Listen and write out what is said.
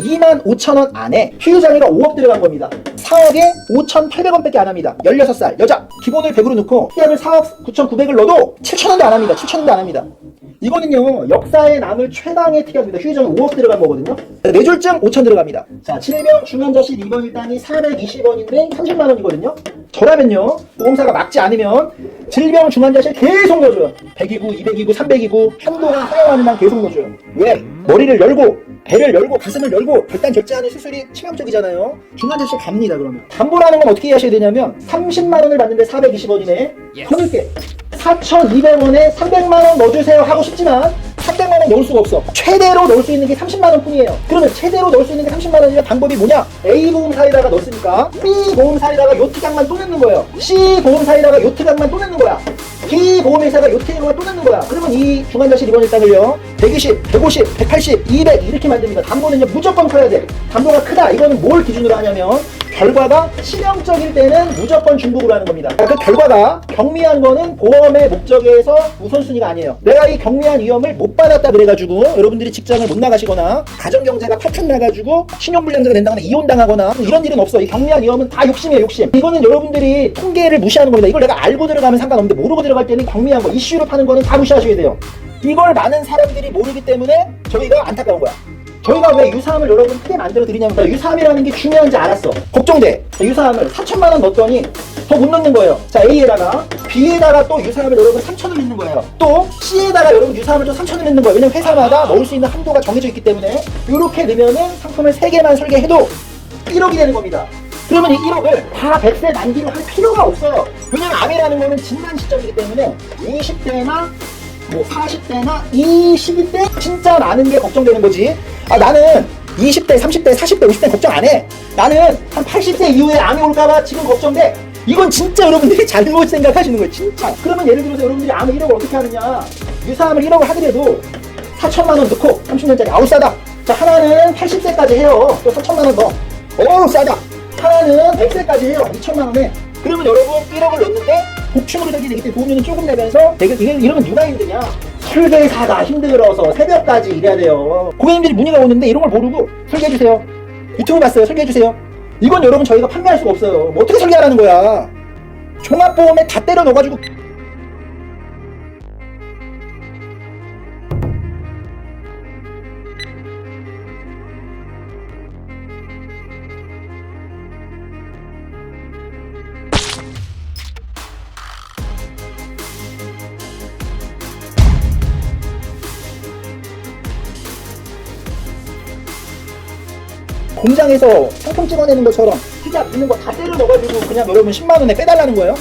2만 5천 원 안에 휴유장애가 5억 들어간 겁니다. 4억에 5,800원밖에 안 합니다. 16살 여자 기본을 100으로 넣고 TF를 4억 9,900을 넣어도 7천 원도 안 합니다. 7천 원도 안 합니다. 이거는요 역사에 남을 최강의 특약입니다. 휴유장애 5억 들어간 거거든요. 뇌졸중 5천 들어갑니다. 자 질병 중환자실 입원 일당이 420원인데 30만 원이거든요. 저라면요 보험사가 막지 않으면 질병 중환자실 계속 넣어줘요. 100이고 200이고 300이고 한도가 하여하는 한 계속 넣어줘요. 왜? 머리를 열고 배를 열고 가슴을 열고 결단 결제하는 수술이 치명적이잖아요. 중환자실 갑니다 그러면. 담보라는 건 어떻게 하셔야 되냐면 30만 원을 받는데 420원이네. 손을게 4,200원에 300만 원 넣어주세요 하고 싶지만 300만 원 넣을 수가 없어. 최대로 넣을 수 있는 게 30만 원 뿐이에요. 그러면 최대로 넣을 수 있는 게 30만 원이면 방법이 뭐냐? A 보험사에다가 넣습니까? B 보험사에다가 요트강만 또 넣는 거예요. C 보험사에다가 요트강만 또 넣는 거야. D 보험회사가 요트강만 또 넣는 거야. 그러면 이 중환자실 입원 일당을요. 120, 150, 180, 200 이렇게 만듭니다. 담보는요 무조건 커야 돼. 담보가 크다. 이거는 뭘 기준으로 하냐면 결과가 치명적일 때는 무조건 중복으로 하는 겁니다. 그 결과가 경미한 거는 보험의 목적에서 우선순위가 아니에요. 내가 이 경미한 위험을 못 받았다 그래가지고 여러분들이 직장을 못 나가시거나 가정경제가 파탄 나가지고 신용불량자가 된다거나 이혼당하거나 이런 일은 없어. 이 경미한 위험은 다 욕심이에요, 욕심. 이거는 여러분들이 통계를 무시하는 겁니다. 이걸 내가 알고 들어가면 상관없는데 모르고 들어갈 때는 경미한 거, 이슈로 파는 거는 다 무시하셔야 돼요. 이걸 많은 사람들이 모르기 때문에 저희가 안타까운 거야. 저희가 왜 유사함을 여러분 크게 만들어 드리냐면 나 유사함이라는 게 중요한지 알았어. 걱정돼. 자, 유사함을 4천만 원 넣었더니 더 못 넣는 거예요. 자 A에다가 B에다가 또 유사함을 여러분 3천을 넣는 거예요. 또 C에다가 여러분 유사함을 또 3천을 넣는 거예요. 왜냐면 회사마다 넣을 수 있는 한도가 정해져 있기 때문에 이렇게 넣으면은 상품을 3개만 설계해도 1억이 되는 겁니다. 그러면 이 1억을 다 100세 만기를 할 필요가 없어요. 왜냐면 암이라는 거는 진단 시점이기 때문에 20대나 뭐 40대나 20대 진짜 많은 게 걱정되는 거지. 아 나는 20대, 30대, 40대, 50대 걱정 안 해. 나는 한 80대 이후에 암이 올까봐 지금 걱정돼. 이건 진짜 여러분들이 잘못 생각하시는 거예요. 진짜. 그러면 예를 들어서 여러분들이 암을 1억을 어떻게 하느냐. 유사암을 1억을 하더라도 4천만 원 넣고 30년짜리 아우 싸다. 자 하나는 80세까지 해요. 또 4천만 원 더. 어우 싸다. 하나는 100세까지 해요. 2천만 원에. 그러면 여러분 1억을 넣는데 복충으로 되게 되기 때문에 보험료는 조금 내면서 되게 이러면 누가 힘드냐? 설계사가 힘들어서 새벽까지 일해야 돼요. 고객님들이 문의가 오는데 이런 걸 모르고 설계해 주세요. 유튜브 봤어요. 설계해 주세요. 이건 여러분 저희가 판매할 수가 없어요. 뭐 어떻게 설계하라는 거야? 종합보험에 다 때려 넣어가지고 공장에서 상품 찍어내는 것처럼 피자 있는 거 다 때려 넣어가지고 그냥 여러분 10만 원에 빼달라는 거예요.